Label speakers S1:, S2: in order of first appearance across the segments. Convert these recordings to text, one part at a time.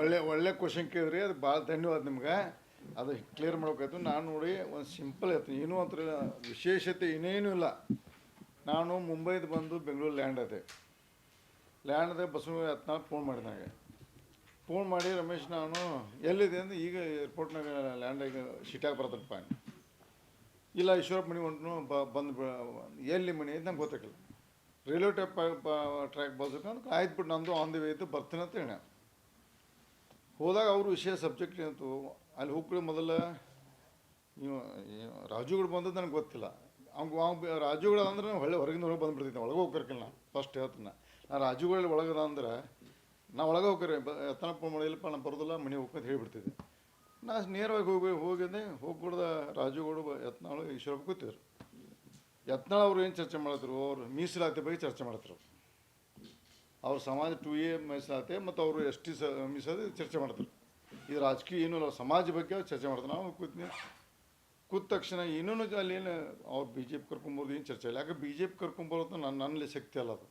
S1: ಒಳ್ಳೆ ಒಳ್ಳೆ ಕ್ವಶನ್ ಕೇಳಿದ್ರಿ, ಅದು ಭಾಳ ಧನ್ಯವಾದ ನಿಮ್ಗೆ. ಅದು ಕ್ಲಿಯರ್ ಮಾಡ್ಬೇಕಾಯ್ತು ನಾನು ನೋಡಿ ಒಂದು ಸಿಂಪಲ್ ಹೇಳ್ತೀನಿ. ಏನೂ ಅಂತ ವಿಶೇಷತೆ ಇನ್ನೇನೂ ಇಲ್ಲ. ನಾನು ಮುಂಬೈದು ಬಂದು ಬೆಂಗಳೂರು ಲ್ಯಾಂಡ್ ಅದೆ. ಲ್ಯಾಂಡ್ದಾಗ ಬಸವ ಹತ್ನಾಲ್ ಫೋನ್ ಮಾಡಿದೆ ನನಗೆ. ಫೋನ್ ಮಾಡಿ ರಮೇಶ್, ನಾನು ಎಲ್ಲಿದೆ ಅಂದ್ರೆ ಈಗ ಏರ್ಪೋರ್ಟ್ನಾಗ ಲ್ಯಾಂಡಾಗ ಸಿಟ್ಯಾಗ ಬರ್ತಪ್ಪ ಇಲ್ಲ ಈಶ್ವರಪ್ಪ ಮಣಿ ಹೊಂಟು ಬ, ಬಂದು ಎಲ್ಲಿ ಮಣಿ ಅಂತ ನಂಗೆ ಗೊತ್ತಾಗಿಲ್ಲ ರೈಲ್ವೆ ಟ್ಯಾಪ್ ಟ್ರ್ಯಾಕ್ ಬಾಜುಕ ಆಯ್ತು ಬಿಟ್ಟು ನಂದು ಆನ್ ದಿ ವೇ ಇತ್ತು ಬರ್ತೀನಿ ಅಂತ ಹೇಳ. ಹೋದಾಗ ಅವರು ವಿಷಯ ಸಬ್ಜೆಕ್ಟ್ ಏನಂತು? ಅಲ್ಲಿ ಹೋಗ್ಬಿಡಿ ಮೊದಲ. ಇವ ರಾಜುಗಳು ಬಂದದ್ದು ನನಗೆ ಗೊತ್ತಿಲ್ಲ. ಅವ್ಗೆ ಅವ್ ರಾಜುಗಳು ಅಂದ್ರೆ ನಾವು ಹೊಳ್ಳೆ ಹೊರಗಿಂದ ಹೊರಗೆ ಬಂದುಬಿಡ್ತಿದ್ದೆ ಒಳಗೆ ಹೋಗ್ಕರ್ಕಿಲ್ಲ ನಾನು. ಫಸ್ಟ್ ಹೇಳ್ತೀನಿ ನಾನು. ರಾಜುಗಳಲ್ಲಿ ಒಳಗದ ಅಂದ್ರೆ ನಾ ಒಳಗೆ ಹೋಗ್ಕರೆ ಎತ್ತನಪ್ಪ ಮಾಡಿಲ್ಲಪ್ಪ ನಾನು ಬರೋದಿಲ್ಲ, ಮನೆ ಹೋಗ್ಬೇಕಂತ ಹೇಳಿಬಿಡ್ತಿದ್ದೆ. ನಾ ನೇರವಾಗಿ ಹೋಗಿ, ಹೋಗಿದ್ದೆ. ಹೋಗ್ಬಿಡ್ದ ರಾಜುಗಳು ಯತ್ನಾಳು ಈಶ್ವರಪ್ಪ ಕೂತಿದ್ರು. ಯತ್ನಾಳ್ ಅವರು ಏನು ಚರ್ಚೆ ಮಾಡಿದ್ರು? ಅವ್ರು ಮೀಸಲಾತಿ ಬಗ್ಗೆ ಚರ್ಚೆ ಮಾಡ್ತಾರೆ. ಅವ್ರು ಸಮಾಜ ಟು ಎ ಮೀಸಲಾತಿ, ಮತ್ತು ಅವರು ಎಸ್ ಟಿ ಸ ಮೀಸಲಾತಿ ಚರ್ಚೆ ಮಾಡ್ತಾರೆ. ಇದು ರಾಜಕೀಯ ಏನೂ ಸಮಾಜ ಬಗ್ಗೆ ಚರ್ಚೆ ಮಾಡ್ತಾರೆ. ನಾವು ಕೂತ್ನಿ ಕೂತ ತಕ್ಷಣ ಏನೂ ಅಲ್ಲಿ ಏನು ಅವ್ರು ಬಿ ಜೆ ಪಿ ಕರ್ಕೊಂಬೋದು ಏನು ಚರ್ಚೆ ಇಲ್ಲ. ಯಾಕೆ ಬಿ ಜೆ ಪಿ ಕರ್ಕೊಂಬರೋದು ನನ್ನ ನನ್ನಲ್ಲಿ ಶಕ್ತಿ ಅಲ್ಲ ಅದು.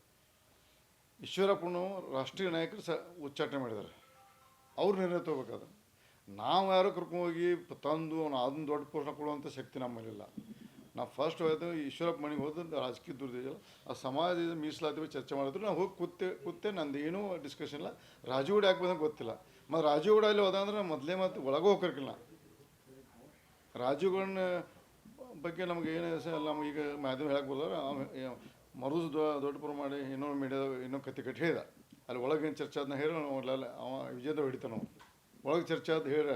S1: ಈಶ್ವರಪ್ಪನು ರಾಷ್ಟ್ರೀಯ ನಾಯಕರು ಸ ಉಚ್ಚಾಟನೆ ಮಾಡಿದ್ದಾರೆ. ಅವ್ರು ನಿರ್ಣಯ ತಗೋಬೇಕಾದ್ರೆ. ನಾವು ಯಾರೋ ಕರ್ಕೊಂಡೋಗಿ ತಂದು ಅವ್ನು ಅದನ್ನ ದೊಡ್ಡ ಪೋಷಣ ಕೊಡುವಂಥ ಶಕ್ತಿ ನಮ್ಮಲ್ಲಿಲ್ಲ. ನಾವು ಫಸ್ಟ್ ಹೋಯ್ತು ಈಶ್ವರಪ್ಪ ಮನೆಗೆ ಹೋದ ರಾಜಕೀಯ ದುರ್ದಿಲ್ಲ ಆ ಸಮಾಜದ ಮೀಸಲಾತಿ ಬಗ್ಗೆ ಚರ್ಚೆ ಮಾಡಿದ್ರು. ನಾವು ಹೋಗಿ ಕೂತೆ ಕೂತೆ ನಂದು ಏನೂ ಡಿಸ್ಕಷನ್ ಇಲ್ಲ. ರಾಜುಗೂಡ ಯಾಕೆ ಬಂದಂಗೆ ಗೊತ್ತಿಲ್ಲ. ಮತ್ತು ರಾಜುಗೂಡ ಅಲ್ಲಿ ಹೋದಂದ್ರೆ ಮೊದಲೇ ಮತ್ತು ಒಳಗೆ ಹೋಗಿರ್ಕಿಲ್ಲ ರಾಜುಗಳನ್ನ ಬಗ್ಗೆ ನಮ್ಗೆ ಏನು ನಮ್ಗೆ ಈಗ ಮಾಧ್ಯಮ ಹೇಳಕ್ಕೆ ಬರ್ತಾರೆ ಮರುದು ದೊಡ್ಡ ಪುರ ಮಾಡಿ ಇನ್ನೊಂದು ಮೀಡಿಯಾದಾಗ ಇನ್ನೊಂದು ಕತೆ ಕಟ್ಟಿ ಹೇಳಿದ. ಅಲ್ಲಿ ಒಳಗೆ ಏನು ಚರ್ಚೆ ಅದನ್ನ ಹೇಳಿ ಅಲ್ಲ ಅವ ವಿಜಯದ ಹೊಡಿತಾನೆ ನಾವು ಒಳಗೆ ಚರ್ಚೆ ಅದು ಹೇಳ,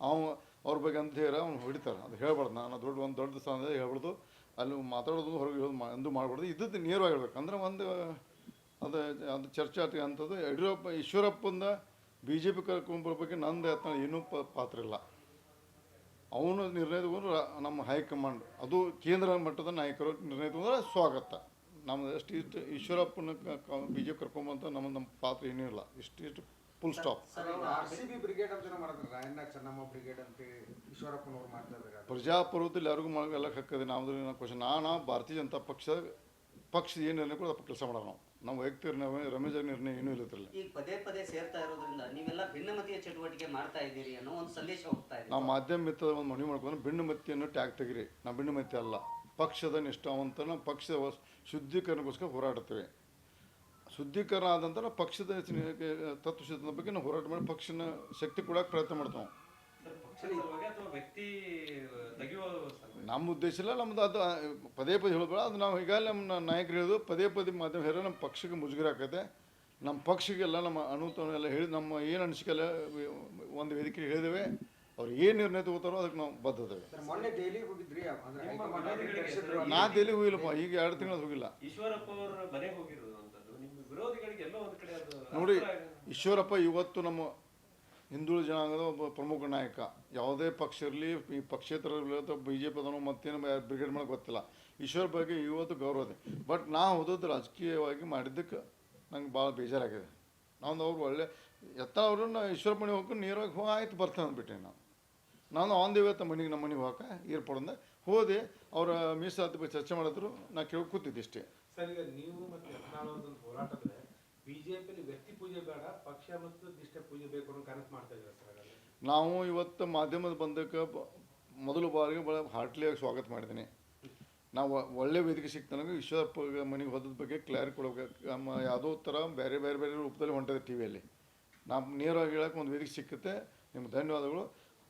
S1: ಅವ ಅವ್ರ ಬಗ್ಗೆ ಅಂತ ಹೇಳಿ ಅವ್ನು ಹೊಡಿತಾರೆ ಅದು ಹೇಳ್ಬಾರ್ದು. ನಾನು ದೊಡ್ಡ ಒಂದು ದೊಡ್ಡ ಸ್ಥಾನದಲ್ಲಿ ಹೇಳ್ಬಾರ್ದು. ಅಲ್ಲಿ ಮಾತಾಡೋದು, ಹೊರಗೆ ಹೇಳೋದು ಎಂದು ಮಾಡಬಾರ್ದು. ಇದ್ದದ್ದು ನೇರವಾಗಿ ಹೇಳ್ಬೇಕು. ಅಂದ್ರೆ ಒಂದು, ಅದು ಅದು ಚರ್ಚೆ ಆಟ ಅಂಥದ್ದು ಯಡಿಯೂರಪ್ಪ, ಈಶ್ವರಪ್ಪಂದ ಬಿ ಜೆ ಪಿ ಕರ್ಕೊಂಬರೋ ಬಗ್ಗೆ ನಂದು ಯತ್ನ ಏನೂ ಪಾತ್ರ ಇಲ್ಲ. ಅವನು ನಿರ್ಣಯ ನಮ್ಮ ಹೈಕಮಾಂಡ್, ಅದು ಕೇಂದ್ರ ಮಟ್ಟದ ನಾಯಕರು ನಿರ್ಣಯ ತಗೊಂಡ್ರೆ ಸ್ವಾಗತ. ನಮ್ಮ ಎಷ್ಟು ಇಷ್ಟು ಈಶ್ವರಪ್ಪನ ಬಿ ಜೆ ಪಿ ಕರ್ಕೊಂಬಂತ ನಮ್ಮ ನಮ್ಮ ಪಾತ್ರ ಏನೂ ಇಲ್ಲ. ಇಷ್ಟು ಇಷ್ಟು ಫುಲ್ ಸ್ಟಾಪ್ ಪ್ರಜಾಪ್ರಭುತ್ವದಲ್ಲಿ ಯಾರಿಗೂ ಎಲ್ಲ ಹಕ್ಕದೆ. ನಾವು ಕ್ವಶನ್ ನಾನು ಭಾರತೀಯ ಜನತಾ ಪಕ್ಷ ಪಕ್ಷ ಏನು ನಿರ್ಣಯ ಕೂಡ ಕೆಲಸ ಮಾಡೋಣ ನಾವು. ನಮ್ಮ ವೈಯಕ್ತಿಕ ನಿರ್ಣಯ ರಮೇಶ್ ಅವ್ರ ನಿರ್ಣಯ ಏನೂ ಇಲ್ಲದ್ರಲ್ಲಿ
S2: ಈಗ ಪದೇ ಪದೇ ಸೇರ್ತಾ ಇರೋದ್ರಿಂದ ನೀವೆಲ್ಲ ಭಿನ್ನಮತೀಯ ಚಟುವಟಿಕೆ ಮಾಡ್ತಾ ಇದ್ದೀರಿ ಅನ್ನೋ ಒಂದು ಸಂದೇಶ ಹೋಗ್ತಾ ಇದೆ.
S1: ನಾವು ಮಾಧ್ಯಮ ಮಿತ್ರದ ಒಂದು ಮನವಿ ಮಾಡ್ಕೊಂಡು ಭಿನ್ನಮತಿಯನ್ನು ಮತಿಯನ್ನು ಟ್ಯಾಗ್ ತೆಗಿರಿ. ನಾವು ಭಿನ್ನಮತಿ ಅಲ್ಲ. ಪಕ್ಷದ ನಿಷ್ಠಾವಂತನ ಪಕ್ಷದ ಶುದ್ಧೀಕರಣಕ್ಕೋಸ್ಕರ ಹೋರಾಡ್ತೇವೆ. ಶುದ್ಧೀಕರಣ ಆದ ನಂತರ ಪಕ್ಷದ ತತ್ವಶುದ್ಧದ ಬಗ್ಗೆ ನಾವು ಹೋರಾಟ ಮಾಡಿ ಪಕ್ಷನ ಶಕ್ತಿ ಕೊಡಕ್ಕೆ ಪ್ರಯತ್ನ ಮಾಡ್ತಾವೆ.
S3: ಸರ್ ಪಕ್ಷದ ಅಥವಾ ವ್ಯಕ್ತಿ ತೆಗೆಯುವ
S1: ನಮ್ಮ ಉದ್ದೇಶ ಇಲ್ಲ ನಮ್ದು ಅದು ಪದೇ ಪದೇ ಹೇಳ್ಬೋದು ಅದು ನಾವು ಈಗಾಗಲೇ ನಮ್ಮ ನಾಯಕರು ಹೇಳೋದು ಪದೇ ಪದೇ ಮಾಧ್ಯಮ ಹೇಳೋ ನಮ್ಮ ಪಕ್ಷಕ್ಕೆ ಮುಜುಗರ ಆಕೈತೆ. ನಮ್ಮ ಪಕ್ಷಕ್ಕೆಲ್ಲ ನಮ್ಮ ಅನುತನ ಎಲ್ಲ ಹೇಳಿ ನಮ್ಮ ಏನು ಅನಿಸಿಕೆಲ್ಲ ಒಂದು ವೇದಿಕೆ ಹೇಳಿದೇವೆ ಅವ್ರು ಏನು ನಿರ್ಣಯ ತಗೋತಾರೋ ಅದಕ್ಕೆ ನಾವು
S4: ದೆಹಲಿಗೆ ಕರೆಸಿದ್ರು.
S1: ನಾ ದೆಹಲಿ ಹೋಗಿಲ್ಲಪ್ಪ ಈಗ ಎರಡು ತಿಂಗಳು ಹೋಗಿಲ್ಲ. ನೋಡಿ. ಈಶ್ವರಪ್ಪ ಇವತ್ತು ನಮ್ಮ ಹಿಂದುಳಿದ ಜನಾಂಗದ ಒಬ್ಬ ಪ್ರಮುಖ ನಾಯಕ. ಯಾವುದೇ ಪಕ್ಷ ಇರಲಿ ಈ ಪಕ್ಷೇತರ ಬಿ ಜೆ ಪಿ ಮತ್ತೇನು ಬ್ರಿಗೇಡ್ ಮಾಡೋಕೆ ಗೊತ್ತಿಲ್ಲ. ಈಶ್ವರ ಬಗ್ಗೆ ಇವತ್ತು ಗೌರವ ಇದೆ. ಬಟ್ ನಾ ಓದೋದು ರಾಜಕೀಯವಾಗಿ ಮಾಡಿದ್ದಕ್ಕೆ ನಂಗೆ ಭಾಳ ಬೇಜಾರಾಗಿದೆ. ನಾವು ಅವ್ರು ಒಳ್ಳೆ ಎತ್ತ ಅವ್ರನ್ನ ಈಶ್ವರ ಮನೆ ಹೋಗಿ ನೀರಾಗಿ ಹೋ ಆಯ್ತು ಬರ್ತೇನೆ ಅಂದ್ಬಿಟ್ಟೆ ನಾವು ನಾನು ಆನ್ ದಿ ವೇತ ಮನೆಗೆ ನಮ್ಮ ಮನೆಗೆ ಹೋಗಕ್ಕೆ ಏರ್ಪೋರ್ಟಿಂದ ಹೋದೆ ಅವರ ಮೀಸಲಾತಿ ಬಗ್ಗೆ ಚರ್ಚೆ ಮಾಡಿದ್ರು ನಾ ಕೇಳಿ ಕೂತಿದ್ದೆ ಇಷ್ಟೇ.
S5: ಸರ್, ಈಗ ನೀವು ಮತ್ತೆ ಯತ್ನಾಳವ್ರದ್ದು ಹೋರಾಟದ್ರೆ ಬಿಜೆಪಿಯಲ್ಲಿ ವ್ಯಕ್ತಿ ಪೂಜೆ ಬೇಡ, ಪಕ್ಷ ಮತ್ತು ನಿಷ್ಠೆ ಪೂಜೆ ಬೇಕು ಅನ್ನೋ ಕನಸು ಮಾಡ್ತಾ ಇದ್ದಾರೆ ಸರ್.
S1: ನಾವು ಇವತ್ತು ಮಾಧ್ಯಮದ ಬಂದಕ್ಕೆ ಮೊದಲು ಬಾರಿಗೆ ಭಾಳ ಹಾರ್ಟ್ಲಿಯಾಗಿ ಸ್ವಾಗತ ಮಾಡಿದ್ದೀನಿ. ನಾವು ಒಳ್ಳೆ ವೇದಿಕೆ ಸಿಕ್ತನಾಗ ಈಶ್ವರಪ್ಪ ಮನೆಗೆ ಹೋದದ ಬಗ್ಗೆ ಕ್ಲಿಯರ್ ಕೊಡ್ಬೇಕು. ನಮ್ಮ ಯಾವುದೋ ಥರ ಬೇರೆ ಬೇರೆ ಬೇರೆ ರೂಪದಲ್ಲಿ ಹೊಂಟಿದೆ ಟಿ ವಿಯಲ್ಲಿ. ನಾವು ನೇರವಾಗಿ ಹೇಳಕ್ಕೆ ಒಂದು ವೇದಿಕೆ ಸಿಕ್ಕುತ್ತೆ. ನಿಮ್ಗೆ ಧನ್ಯವಾದಗಳು.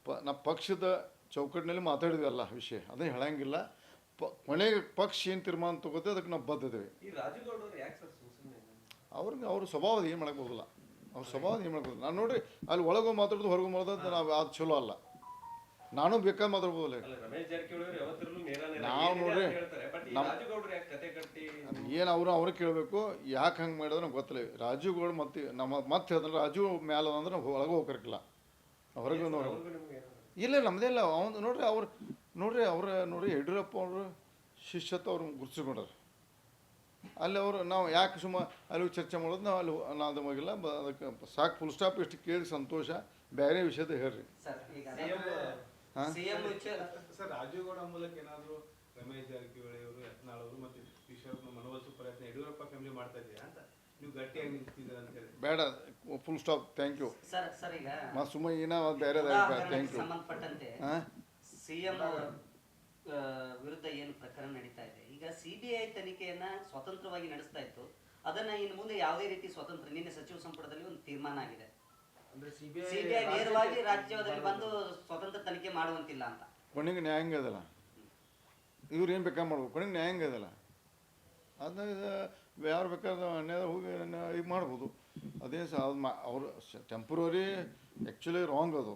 S1: ಪ, ನಮ್ಮ ಪಕ್ಷದ ಚೌಕಟ್ಟಿನಲ್ಲಿ ಮಾತಾಡಿದ್ವಿ ಅಲ್ಲ ವಿಷಯ ಅದೇ ಹೇಳಂಗಿಲ್ಲ. ಪ ಕೊನೆಗೆ ಪಕ್ಷ ಏನು ತೀರ್ಮಾನ ತಗೋತೆ ಅದಕ್ಕೆ ನಾವು ಬದ್ಧದೇವೆ
S3: ಈ ರಾಜುಗೌಡರು ಯಾಕೆ ಸರ್ ಸುಮ್ಮನೆ
S1: ಅವ್ರಿಗೆ ಅವ್ರ ಸ್ವಭಾವ ಏನು ಮಾಡಕ್ಕೆ ಹೋಗಲ್ಲ ಅವ್ರ ಸ್ವಭಾವ ಏನು ಮಾಡಕ್ಕೆ ಬರೋದಿಲ್ಲ ನಾನು ನೋಡ್ರಿ ಅಲ್ಲಿ ಒಳಗೆ ಮಾತಾಡೋದು ಹೊರಗೆ ಮಾಡೋದು ನಾವು ಅದು ಚಲೋ ಅಲ್ಲ. ನಾನು ಬೇಕಾದ ಮಾತಾಡ್ಬೋದಲ್ಲ ನಾವು ನೋಡ್ರಿ,
S3: ಅಂತ ಹೇಳ್ತಾರೆ. ಬಟ್ ಈ
S1: ನಮ್-
S3: ರಾಜುಗೌಡರು ಯಾಕೆ ಕತೆ ಕಟ್ಟಿ?
S1: ಏನು ಅವರು ಅವ್ರಿಗೆ ಕೇಳಬೇಕು ಯಾಕೆ ಹಂಗೆ ಮಾಡಿದ್ರೆ ನಮ್ಗೆ ಗೊತ್ತಿಲ್ಲ. ರಾಜುಗಳು ಮತ್ತೆ ನಮ್ಮ ಮತ್ತೆ ಹೇಳಿದ್ರೆ ರಾಜು ಮ್ಯಾಲ ಅಂದ್ರೆ ನಾವು ಒಳಗೆ ಹೊರಗೆ ನೋಡಿ ಇಲ್ಲ ನಮ್ಮದೇ ಇಲ್ಲ. ಅವ್ನು ನೋಡ್ರಿ ಅವ್ರು ನೋಡ್ರಿ ಅವ್ರ ನೋಡ್ರಿ ಯಡಿಯೂರಪ್ಪ ಅವರು ಶಿಷ್ಯತ್ವ ಅವ್ರು ಗುರುತಿಸ್ಕೊಂಡ್ರ ಅಲ್ಲಿ ಅವರು ನಾವು ಯಾಕೆ ಸುಮ್ಮ ಅಲ್ಲಿ ಚರ್ಚೆ ಮಾಡೋದು ನಾವು ಅಲ್ಲಿ ಅದು ಬ- ಅದಕ್ಕೆ ಸಾಕು ಫುಲ್ ಸ್ಟಾಪ್ ಇಷ್ಟು ಕೇಳಿ ಸಂತೋಷ. ಬೇರೆ ವಿಷಯದ ಹೇಳ್ರಿ.
S2: ಸರ್ ಈಗ ಸಿಎಂ
S5: ಸರ್ ರಾಜೀವ್ಗೌಡ ಮೂಲಕ ಏನಾದರೂ ರಮೇಶ್ ಜಾರಕಿಹೊಳಿ ಅವರು ಯತ್ನಾಳ್ ಅವರು ಮತ್ತೆ ಈಶ್ವರಪ್ಪ ಮನವೊಲಿಸುವ ಪ್ರಯತ್ನ ಯಡಿಯೂರಪ್ಪ ಫ್ಯಾಮಿಲಿ ಮಾಡ್ತಾ ಇದ್ದೀರಾ ಅಂತ? ನೀವು ಗಟ್ಟಿಯಾಗಿ ನಿಂತಿದ್ದೀರಾ ಅಂತ ಹೇಳಿ.
S1: ಬೇಡ full stop thank you
S2: sir sir ಈಗ
S1: ಮತ್ತು ಸುಮ್ಮ ಏನೋ ಬೇರೆ ಥ್ಯಾಂಕ್ ಯು
S2: ಸಂಬಂಧಪಟ್ಟಂತೆ
S1: ಹಾಂ?
S2: ಸಿಎಂ ವಿರುದ್ಧ ಏನು ಪ್ರಕರಣ ನಡೀತಾ ಇದೆ. ಈಗ ಸಿಬಿಐ ತನಿಖೆಯನ್ನ ಸ್ವತಂತ್ರವಾಗಿ ನಡೆಸ್ತಾ ಇತ್ತು. ಅದನ್ನ ಇನ್ನು ಮುಂದೆ ಯಾವುದೇ ರೀತಿ ಸ್ವತಂತ್ರ ನಿನ್ನೆ ಸಚಿವ ಸಂಪುಟದಲ್ಲಿ ಒಂದು ತೀರ್ಮಾನ ಆಗಿದೆ.
S4: ಅಂದ್ರೆ ಸಿಬಿಐ
S2: ಐ ನೇರವಾಗಿ ರಾಜ್ಯದಲ್ಲಿ ಬಂದು ಸ್ವತಂತ್ರ ತನಿಖೆ ಮಾಡುವಂತಿಲ್ಲ ಅಂತ.
S1: ಕೊನೆಗೆ ನ್ಯಾಯಾಂಗ ಅದಲ್ಲ? ಇವ್ರು ಏನು ಬೇಕಾ ಮಾಡ್ಬೋದು ಕೊನೆಗೆ ನ್ಯಾಯಾಂಗ ಅದಲ್ಲ? ಅದನ್ನ ಯಾರು ಬೇಕಾದ್ರೆ ಅನ್ಯಾಯ ಹೋಗಿ ಇದು ಮಾಡ್ಬೋದು. ಅದೇ ಸಹ ಅದು ಮಾ ಅವರು ಟೆಂಪ್ರವರಿ ಆ್ಯಕ್ಚುಲಿ ರಾಂಗ್ ಅದು.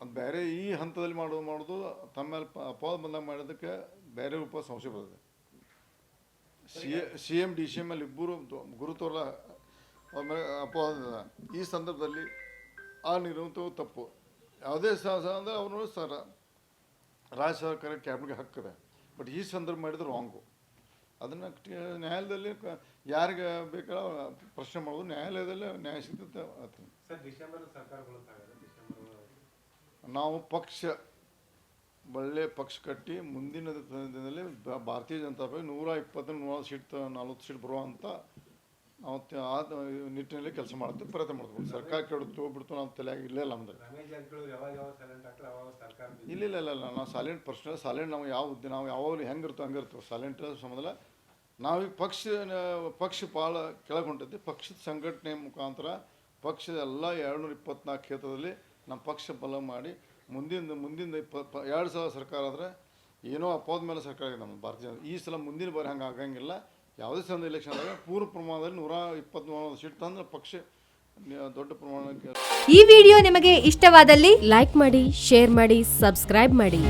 S1: ಅದು ಬೇರೆ ಈ ಹಂತದಲ್ಲಿ ಮಾಡೋದು ಮಾಡೋದು ತಮ್ಮ ಮೇಲೆ ಅಪವಾದ ಬಂದಾಗ ಮಾಡೋದಕ್ಕೆ ಬೇರೆ ರೂಪ ಸಂಶಯ ಬರ್ತದೆ. C C M D C M ಅಲ್ಲಿ ಇಬ್ಬರು ಗುರುತ್ವರ ಆಮೇಲೆ ಅಪವಾದ ಈ ಸಂದರ್ಭದಲ್ಲಿ ಆ ನಿರ್ವಂತವು ತಪ್ಪು. ಯಾವುದೇ ಸಾಹಸ ಸಹ ಅಂದರೆ ಅವರು ಸರ ರಾಜ್ಯ ಸರ್ಕಾರ ಕ್ಯಾಬಿನೆಟ್ಗೆ ಹಾಕಿದೆ ಬಟ್ ಈ ಸಂದರ್ಭ ಮಾಡಿದ್ರೆ ರಾಂಗು ಅದನ್ನು ನ್ಯಾಯಾಲಯದಲ್ಲಿ ಯಾರಿಗೆ ಬೇಕಾದ ಪ್ರಶ್ನೆ ಮಾಡೋದು ನ್ಯಾಯಾಲಯದಲ್ಲಿ ನ್ಯಾಯ ಸಿಗ್ತದೆ ನಾವು ಪಕ್ಷ ಒಳ್ಳೆ ಪಕ್ಷ ಕಟ್ಟಿ ಮುಂದಿನ ದಿನದಲ್ಲಿ ಭಾರತೀಯ ಜನತಾ ಪಕ್ಷ ನೂರ ಇಪ್ಪತ್ತು ನೂರ ಸೀಟ್ ನಲ್ವತ್ತು ಸೀಟ್ ಬರುವಂಥ ನಾವು ಆ ನಿಟ್ಟಿನಲ್ಲಿ ಕೆಲಸ ಮಾಡ್ತೀವಿ ಪ್ರಯತ್ನ ಮಾಡ್ತೀವಿ. ಸರ್ಕಾರ ಕೆಡುತ್ತೋ ಬಿಡ್ತು ನಾವು ತಲೆಯಾಗಿ ಇಲ್ಲೇ ಇಲ್ಲ ನಮ್ದು. ಇಲ್ಲ ಇಲ್ಲ ಇಲ್ಲ ಇಲ್ಲ ನಾವು ಸೈಲೆಂಟ್ ಪರ್ಸನಲ್ ಸೈಲೆಂಟ್ ನಾವು ಯಾವ ಉದ್ದ ನಾವು ಯಾವಾಗಲೂ ಹೆಂಗೆ ಇರ್ತೋ ಹಂಗೆ ಇರ್ತೀವಿ ಸಾಲೆಂಟ್ ಸಂಬಂಧ ನಾವೀಗ ಪಕ್ಷ ಪಕ್ಷ ಭಾಳ ಕೆಳಗೆ ಹೊಂಟೈತಿ ಪಕ್ಷದ ಸಂಘಟನೆ ಮುಖಾಂತರ ಪಕ್ಷದ ಎಲ್ಲ ಎರಡುನೂರ ಇಪ್ಪತ್ನಾಲ್ಕು ಕ್ಷೇತ್ರದಲ್ಲಿ ನಮ್ಮ ಪಕ್ಷ ಬಲ ಮಾಡಿ ಮುಂದಿನ ಮುಂದಿನ ಪ- ಎರಡು ಸಲ ಸರ್ಕಾರ ಆದರೆ ಏನೋ ಅಪವಾದ ಮೇಲೆ ಸರ್ಕಾರ ಇದೆ ನಮ್ಮ ಭಾರತೀಯ ಈ ಸಲ ಮುಂದಿನ ಬಾರಿ ಹಂಗೆ ಆಗಂಗಿಲ್ಲ. ಯಾವುದೇ ಸಲ ಎಲೆಕ್ಷನ್ ಆದಾಗ ಪೂರ್ಣ ಪ್ರಮಾಣದಲ್ಲಿ ನೂರ ಇಪ್ಪತ್ತ್ಮೂರು ಸೀಟ್ ತಂದ್ರೆ ಪಕ್ಷ ದೊಡ್ಡ ಪ್ರಮಾಣಕ್ಕೆ
S6: ಈ ವಿಡಿಯೋ ನಿಮಗೆ ಇಷ್ಟವಾದಲ್ಲಿ ಲೈಕ್ ಮಾಡಿ, ಶೇರ್ ಮಾಡಿ, ಸಬ್ಸ್ಕ್ರೈಬ್ ಮಾಡಿ.